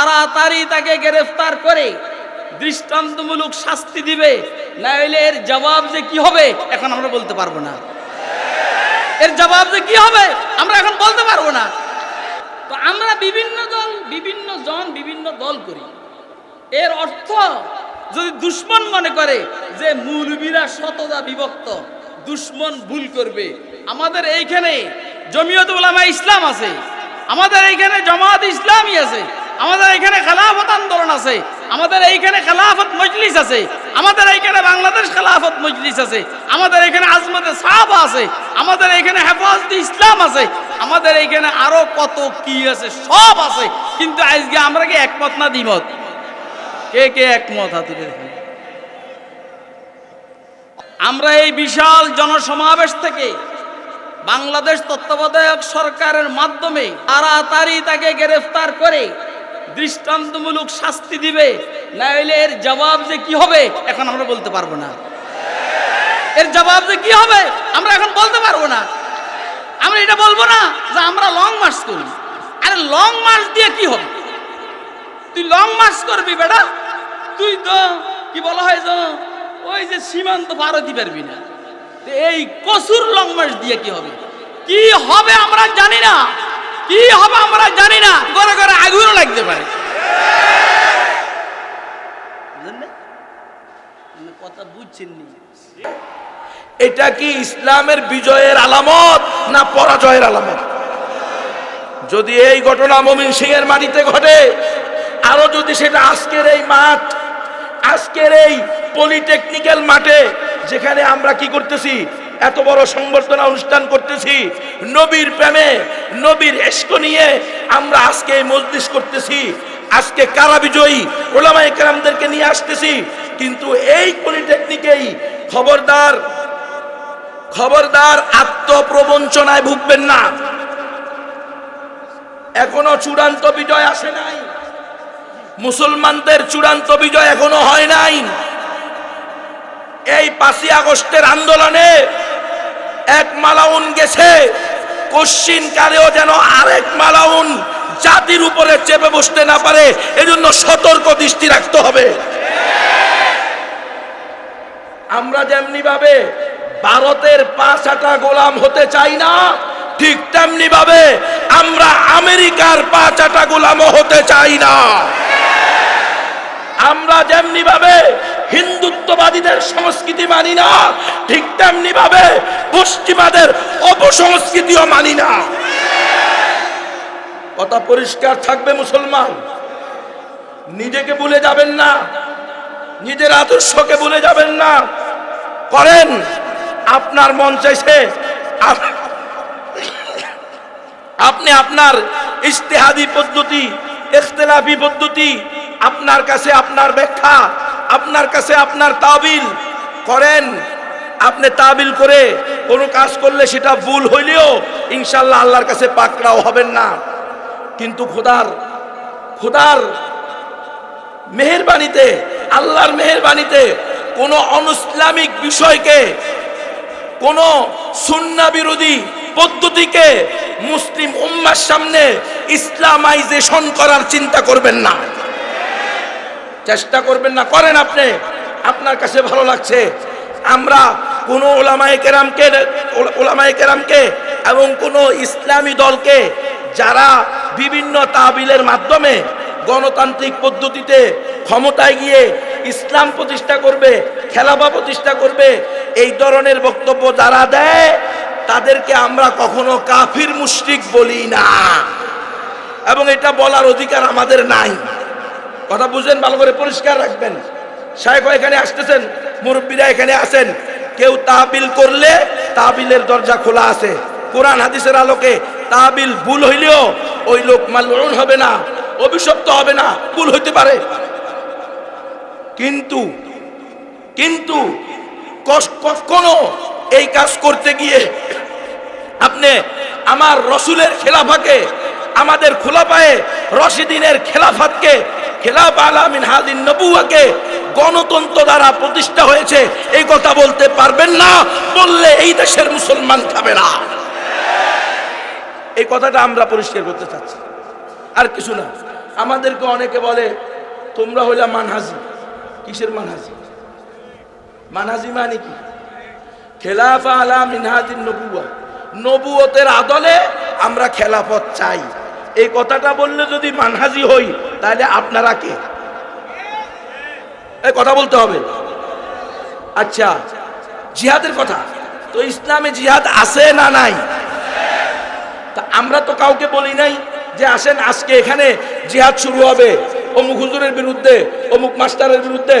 তাড়াতাড়ি তাকে গ্রেফতার করে দৃষ্টান্তমূলক শাস্তি দিবে না হলে এর জবাব যে কি হবে, এখন আমরা বলতে পারব না। এর জবাব যে কি হবে, আমরা এখন বলতে পারব না। তো আমরা বিভিন্ন দল, বিভিন্ন জন, বিভিন্ন দল করি। এর অর্থ, যদি দুশ্মন মনে করে যে মূলবীরা শতদা বিভক্ত, দুশ্মন ভুল করবে। আমাদের এইখানে জমিয়ত উলামা ইসলাম আছে। আমাদের এইখানে জামাত ইসলামই আছে। আমাদের এইখানে খেলাফত আন্দোলন আছে, আমাদের এইখানে খেলাফত মজলিস আছে, আমাদের এইখানে বাংলাদেশ খেলাফত মজলিস আছে, আমাদের এখানে আজমতে সাহাবা আছে, আমাদের এখানে হেফাজতে ইসলাম আছে, আমাদের এইখানে আরও কত কি আছে সব আছে, কিন্তু আজকে আমরা কি একমত না দ্বিমত? কে কে একমত হাতে আমরা এই বিশাল জনসমাবেশ থেকে বাংলাদেশ তত্ত্বাবধায়ক সরকারের মাধ্যমে তাড়াতাড়ি তাকে গ্রেফতার করে দৃষ্টান্তমূলক শাস্তি দিবে, না হলে এর জবাব যে কি হবে, এখন আমরা বলতে পারব না। এর জবাব যে কি হবে, আমরা এখন বলতে পারব না। আমরা এটা বলব না যে আমরা লং মার্চ করি। আরে লং মার্চ দিয়ে কি হবে? তুই লং মার্চ করবি বেটা। তুই তো, কি বলা হয় জানো ওই যে সীমান্ত পার পারবি না। এই কসুর লং মার্চ দিয়ে কি হবে? কি হবে আমরা জানি না। কি হবে আমরা জানি না। ঘরে ঘরে আগুনও লাগতে পারে। কথা বুঝছেন নি এটা কি ইসলামের বিজয়ের আলামত না পরাজয়ের আলামত? যদি এই ঘটনা মমিন সিং এর মাটিতে ঘটে আরও যদি সেটা আজকের এই মাঠ আজকের এই পলিটেকনিক্যাল মাঠে যেখানে আমরা কি করতেছি? এত বড় সংবর্ধনা অনুষ্ঠান করতেছি। নবীর প্রেমে, নবীর এস্ক নিয়ে আমরা আজকে এই মজলিস করতেছি। আজকে কারা বিজয়ী? ওলামায়ে কেরামদেরকে নিয়ে আসতেছি। কিন্তু এই পলিটেকনিকেই খবরদার খবরদার আত্মপ্রবঞ্চনায় ভুগবেন না। এখনও চূড়ান্ত বিজয় আসে নাই। মুসলমানদের চূড়ান্ত বিজয় এখনও হয় নাই। এই পাঁচই আগস্টের আন্দোলনে এক মালাউন গেছে। কশ্চিন কালেও যেন আরেক মালাউন জাতির উপরে চেপে বসতে না পারে, এজন্য সতর্ক দৃষ্টি রাখতে হবে। আমরা যেমনি ভাবে ভারতের পাঁচ আটা গোলাম হতে চাই না, ঠিক তেমনি ভাবে আমরা আমেরিকার পাঁচ আটা গোলামও হতে চাই না। আমরা যেমনি ভাবে হিন্দুত্ববাদীদের সংস্কৃতি মানি না, ঠিক তেমনি ভাবে পশ্চিমাদের অপসংস্কৃতিও মানি না। কথা পরিষ্কার থাকবে মুসলমান। নিজেকে ভুলে যাবেন না, নিজের আদর্শকে ভুলে যাবেন না। করেন, আপনার মন চাইছে আপনি আপনার ইস্তেহাদি পদ্ধতি, ইখতলাফি পদ্ধতি আপনার কাছে আপনার ব্যাখ্যা, আপনার কাছে আপনার তাবিল। করেন, আপনি তাবিল করে কোনো কাজ করলে সেটা ভুল হইলেও ইনশাল্লাহ আল্লাহর কাছে পাকড়াও হবেন না। কিন্তু খোদার খোদার মেহেরবানিতে, আল্লাহর মেহেরবানিতে কোনো অনুসলামিক বিষয়কে, কোনো সুন্না বিরোধী পদ্ধতিকে মুসলিম উম্মার সামনে ইসলামাইজেশন করার চিন্তা করবেন না। চেষ্টা করবেন না, করেন আপনি। আপনার কাছে ভালো লাগছে। আমরা কোন ওলামায়ে কেরামকে ওলামায়ে কেরামকে এবং কোন ইসলামী দলকে যারা বিভিন্ন তাবিলের মাধ্যমে গণতান্ত্রিক পদ্ধতিতে ক্ষমতায় গিয়ে ইসলাম প্রতিষ্ঠা করবে, খেলাফা প্রতিষ্ঠা করবে, এই ধরনের বক্তব্য যারা দেয়, তাদেরকে আমরা কখনো কাফির মুশরিক বলি না। এবং এটা বলার অধিকার আমাদের নাই। কথা বুঝলেন ভালো করে পরিষ্কার রাখবেন। সাহেব এখানে আসতেছেন, মুরব্বীরা এখানে আছেন। কেউ তাবিল করলে তাবিলের দরজা খোলা আছে। কোরআন, হাদিসের আলোকে তাবিল ভুল হইলেও ওই লোক মালউন হবে না, অভিশপ্ত হবে না, ভুল হইতে পারে। কিন্তু কিন্তু কখনো এই কাজ করতে গিয়ে আপনি আমার রসুলের খেলাফাকে, আমাদের খোলা খোলাপায়ে রশিদিনের খেলাফাতকে খেলাফ আলামিন হাদিন নবুয়াকে গণতন্ত্র দ্বারা প্রতিষ্ঠা হয়েছে। এই কথা বলতে পারবেন না, বললে এই দেশের মুসলমান খাবে না। এই কথাটা আমরা পরিষ্কার করতে চাচ্ছি। আর কিছু না। আমাদেরকে অনেকে বলে, তোমরা হইলা মানহাজি। কিসের মানহাজি? মানহাজি মানে কি? খেলাফা আলা মিনহাজিন নবুয়া নবুয়তের আদলে আমরা খেলাফত চাই। এই কথাটা বললে যদি মানহাজি হই তাহলে আপনারা কে? এই কথা বলতে হবে। আচ্ছা জিহাদের কথা। তো ইসলামে জিহাদ আছে না নাই? তা আমরা তো কাউকে বলি নাই যে আসেন, আজকে এখানে জিহাদ শুরু হবে। অমুক হুজুরের বিরুদ্ধে, অমুক মাস্টারের বিরুদ্ধে